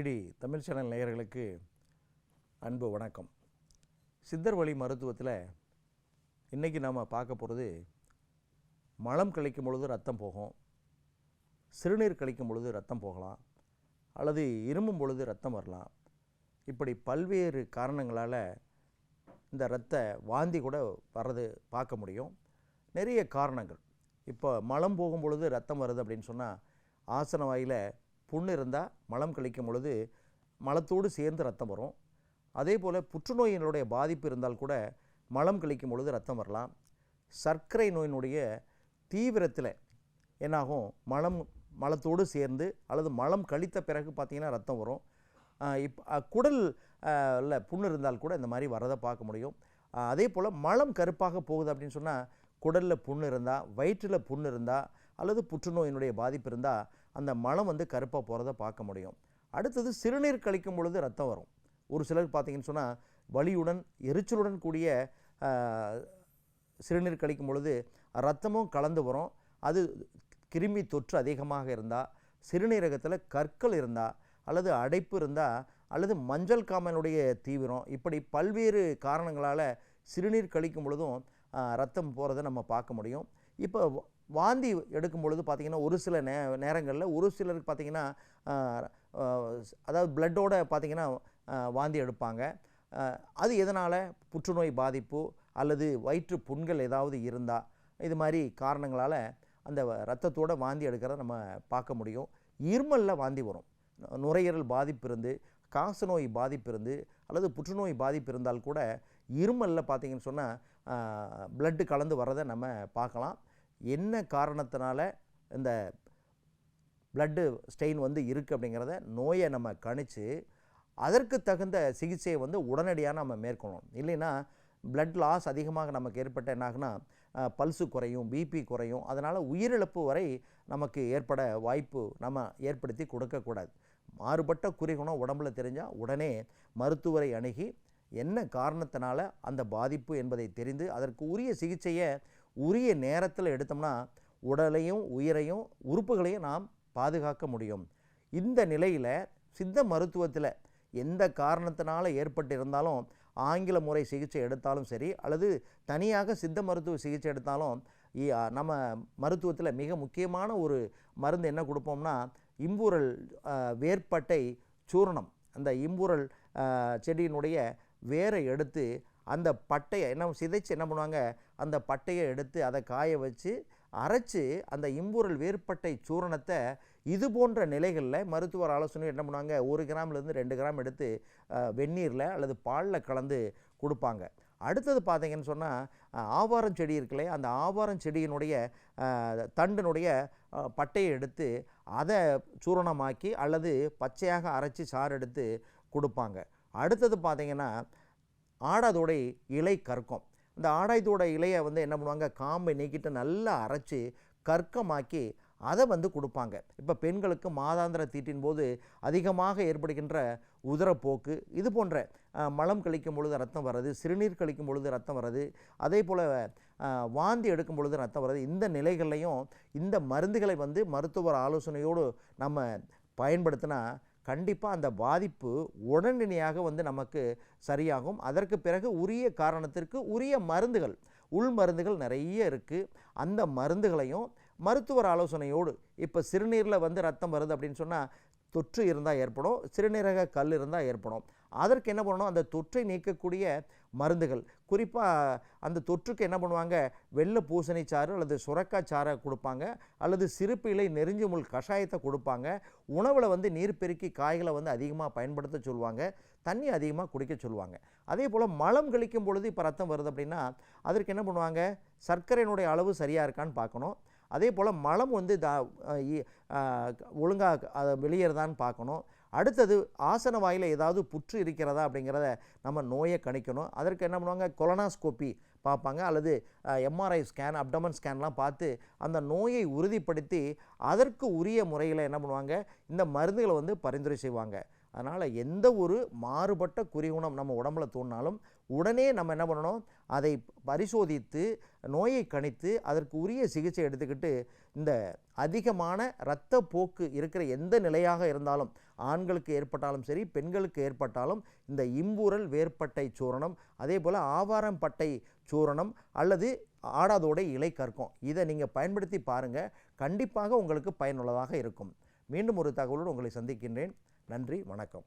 DD Tamil channel நேயர்களுக்கு அன்பு வணக்கம். சித்தர் வழி மருத்துவத்தில் இன்றைக்கி நாம் பார்க்க போகிறது மலம் கழிக்கும் பொழுது ரத்தம் போகும் சிறுநீர் கழிக்கும் பொழுது ரத்தம் போகலாம் அல்லது இருமும் பொழுது ரத்தம் வரலாம். இப்படி பல்வேறு காரணங்களால் இந்த ரத்த வாந்தி கூட வர்றது பார்க்க முடியும். நிறைய காரணங்கள். இப்போ மலம் போகும் பொழுது ரத்தம் வருது அப்படின்னு சொன்னால் ஆசன வாயில் புண்ணு இருந்தால் மலம் கழிக்கும் பொழுது மலத்தோடு சேர்ந்து ரத்தம் வரும். அதே போல் புற்றுநோயினுடைய பாதிப்பு இருந்தால் கூட மலம் கழிக்கும் பொழுது ரத்தம் வரலாம். சர்க்கரை நோயினுடைய தீவிரத்தில் என்னாகும்? மலம் மலத்தோடு சேர்ந்து அல்லது மலம் கழித்த பிறகு பார்த்திங்கன்னா ரத்தம் வரும். இப் குடல் புண்ணு இருந்தால் கூட இந்த மாதிரி வரதை பார்க்க முடியும். அதே போல் மலம் கருப்பாக போகுது அப்படின்னு சொன்னால் குடலில் புண்ணு இருந்தால் வயிற்றில் புண்ணு இருந்தால் அல்லது புற்றுநோயினுடைய பாதிப்பு இருந்தால் அந்த மலம் வந்து கருப்பாக போகிறத பார்க்க முடியும். அடுத்தது சிறுநீர் கழிக்கும் பொழுது ரத்தம் வரும். ஒரு சிலர் பார்த்தீங்கன்னு சொன்னால் வலியுடன் எரிச்சலுடன் கூடிய சிறுநீர் கழிக்கும் பொழுது ரத்தமும் கலந்து வரும். அது கிருமி தொற்று அதிகமாக இருந்தால் சிறுநீரகத்தில் கற்கள் இருந்தால் அல்லது அடைப்பு இருந்தால் அல்லது மஞ்சள் காமனுடைய தீவிரம் இப்படி பல்வேறு காரணங்களால் சிறுநீர் கழிக்கும் பொழுதும் ரத்தம் போகிறத நம்ம பார்க்க முடியும். இப்போ வாந்தி எடுக்கும் பொழுது பார்த்திங்கன்னா ஒரு சில நே நேரங்களில் ஒரு சிலருக்கு பார்த்திங்கன்னா அதாவது பிளட்டோட பார்த்திங்கன்னா வாந்தி எடுப்பாங்க. அது எதனால்? புற்றுநோய் பாதிப்பு அல்லது வயிற்று புண்கள் ஏதாவது இருந்தால் இது மாதிரி காரணங்களால் அந்த ரத்தத்தோட வாந்தி எடுக்கிறத நம்ம பார்க்க முடியும். இருமலில் வாந்தி வரும். நுரையீரல் பாதிப்பு இருந்து காசநோய் பாதிப்பு இருந்து அல்லது புற்றுநோய் பாதிப்பு இருந்தால் கூட இருமலில் பார்த்தீங்கன்னு சொன்னால் பிளட்டு கலந்து வரதை நம்ம பார்க்கலாம். என்ன காரணத்தினால இந்த பிளட்டு ஸ்டெயின் வந்து இருக்குது அப்படிங்கிறத நோயை நம்ம கணித்து அதற்கு தகுந்த சிகிச்சையை வந்து உடனடியாக நம்ம மேற்கொள்ளணும். இல்லைன்னா பிளட் லாஸ் அதிகமாக நமக்கு ஏற்பட்ட என்னாகுன்னா பல்சு குறையும் பிபி குறையும். அதனால் உயிரிழப்பு வரை நமக்கு ஏற்பட வாய்ப்பு நம்ம ஏற்படுத்தி கொடுக்கக்கூடாது மாறுபட்ட குறிகுணம் உடம்புல தெரிஞ்சால் உடனே மருத்துவரை அணுகி என்ன காரணத்தினால அந்த பாதிப்பு என்பதை தெரிந்து அதற்கு உரிய சிகிச்சையை உரிய நேரத்தில் எடுத்தோம்னா உடலையும் உயிரையும் உறுப்புகளையும் நாம் பாதுகாக்க முடியும். இந்த நிலையில் சித்த மருத்துவத்தில் எந்த காரணத்தினால ஏற்பட்டிருந்தாலும் ஆங்கில முறை சிகிச்சை எடுத்தாலும் சரி அல்லது தனியாக சித்த மருத்துவ சிகிச்சை எடுத்தாலும் நம்ம மருத்துவத்தில் மிக முக்கியமான ஒரு மருந்து என்ன கொடுப்போம்னா இம்பூரல் வேர்பட்டை சூரணம். அந்த இம்பூரல் செடியினுடைய வேரை எடுத்து அந்த பட்டையை என்ன சிதைச்சு என்ன பண்ணுவாங்க? அந்த பட்டையை எடுத்து அதை காய வச்சு அரைச்சு அந்த இம்பூரல் வேறுபட்டை சூரணத்தை இது போன்ற நிலைகளில் மருத்துவர் ஆலோசனை என்ன பண்ணுவாங்க? ஒரு கிராம்லேருந்து ரெண்டு கிராம் எடுத்து வெந்நீரில் அல்லது பாலில் கலந்து கொடுப்பாங்க. அடுத்தது பார்த்தீங்கன்னு சொன்னால் ஆவாரம் செடி இருக்குல்ல அந்த ஆவாரம் செடியினுடைய அஹ், தண்டினுடைய பட்டையை எடுத்து அதை சூரணமாக்கி அல்லது பச்சையாக அரைச்சி சாறு எடுத்து கொடுப்பாங்க. அடுத்தது பார்த்தீங்கன்னா ஆடாதோடை இலை கற்கம். இந்த ஆடாய்தோட இலையை வந்து என்ன பண்ணுவாங்க? காம்பை நீக்கிட்டு நல்லா அரைச்சி கற்கமாக்கி அதை வந்து கொடுப்பாங்க. இப்போ பெண்களுக்கு மாதாந்திர தீட்டின் போது அதிகமாக ஏற்படுகின்ற உதரப்போக்கு இது போன்ற மலம் கழிக்கும் பொழுது ரத்தம் வர்றது சிறுநீர் கழிக்கும் பொழுது ரத்தம் வர்றது அதே போல் வாந்தி எடுக்கும் பொழுது ரத்தம் வர்றது இந்த நிலைகள்லையும் இந்த மருந்துகளை வந்து மருத்துவர் ஆலோசனையோடு நம்ம பயன்படுத்தினா கண்டிப்பாக அந்த பாதிப்பு உடனடியாக வந்து நமக்கு சரியாகும். அதற்கு பிறகு உரிய காரணத்திற்கு உரிய மருந்துகள் உள் மருந்துகள் நிறைய இருக்குது அந்த மருந்துகளையும் மருத்துவர் ஆலோசனையோடு இப்போ சிறுநீரில் வந்து ரத்தம் வருது அப்படின்னு சொன்னால் தொற்று இருந்தால் ஏற்படும் சிறுநீரக கல் இருந்தால் ஏற்படும். அதற்கு என்ன பண்ணணும்? அந்த தொற்றை நீக்கக்கூடிய மருந்துகள். குறிப்பாக அந்த தொற்றுக்கு என்ன பண்ணுவாங்க? வெள்ளை பூசணி சாறு அல்லது சுரக்காய் சாறை கொடுப்பாங்க. அல்லது சிறுப்பு இலை முள் கஷாயத்தை கொடுப்பாங்க. உணவில் வந்து நீர் பெருக்கி காய்களை வந்து அதிகமாக பயன்படுத்த சொல்லுவாங்க. தண்ணி அதிகமாக குடிக்க சொல்லுவாங்க. அதே போல் மலம் கழிக்கும் பொழுது இப்போ ரத்தம் வருது அப்படின்னா அதற்கு என்ன பண்ணுவாங்க? சர்க்கரையினுடைய அளவு சரியாக இருக்கான்னு பார்க்கணும். அதே போல் மலம் வந்து தா ஒழுங்காக அதை வெளியேறதான்னு பார்க்கணும். அடுத்தது ஆசன வாயில் ஏதாவது புற்று இருக்கிறதா அப்படிங்கிறத நம்ம நோயை கணிக்கணும். அதற்கு என்ன பண்ணுவாங்க? கொலனாஸ்கோப்பி பார்ப்பாங்க. அல்லது எம்ஆர்ஐ ஸ்கேன் அப்டமன் ஸ்கேன்லாம் பார்த்து அந்த நோயை உறுதிப்படுத்தி அதற்கு உரிய முறையில் என்ன பண்ணுவாங்க? இந்த மருந்துகளை வந்து பரிந்துரை செய்வாங்க. அதனால் எந்த ஒரு மாறுபட்ட குறிகுணம் நம்ம உடம்புல தோணினாலும் உடனே நம்ம என்ன பண்ணணும்? அதை பரிசோதித்து நோயை கணித்து அதற்கு உரிய சிகிச்சை எடுத்துக்கிட்டு இந்த அதிகமான இரத்த போக்கு இருக்கிற எந்த நிலையாக இருந்தாலும் ஆண்களுக்கு ஏற்பட்டாலும் சரி பெண்களுக்கு ஏற்பட்டாலும் இந்த இம்பூரல் வேர்ப்பட்டை சூரணம் அதே போல் ஆவாரம் பட்டை சூரணம் அல்லது ஆடாதோடை இலை கற்கும். இதை நீங்கள் பயன்படுத்தி பாருங்கள் கண்டிப்பாக உங்களுக்கு பயனுள்ளதாக இருக்கும். மீண்டும் ஒரு தகவலோடு உங்களை சந்திக்கின்றேன். நன்றி வணக்கம்.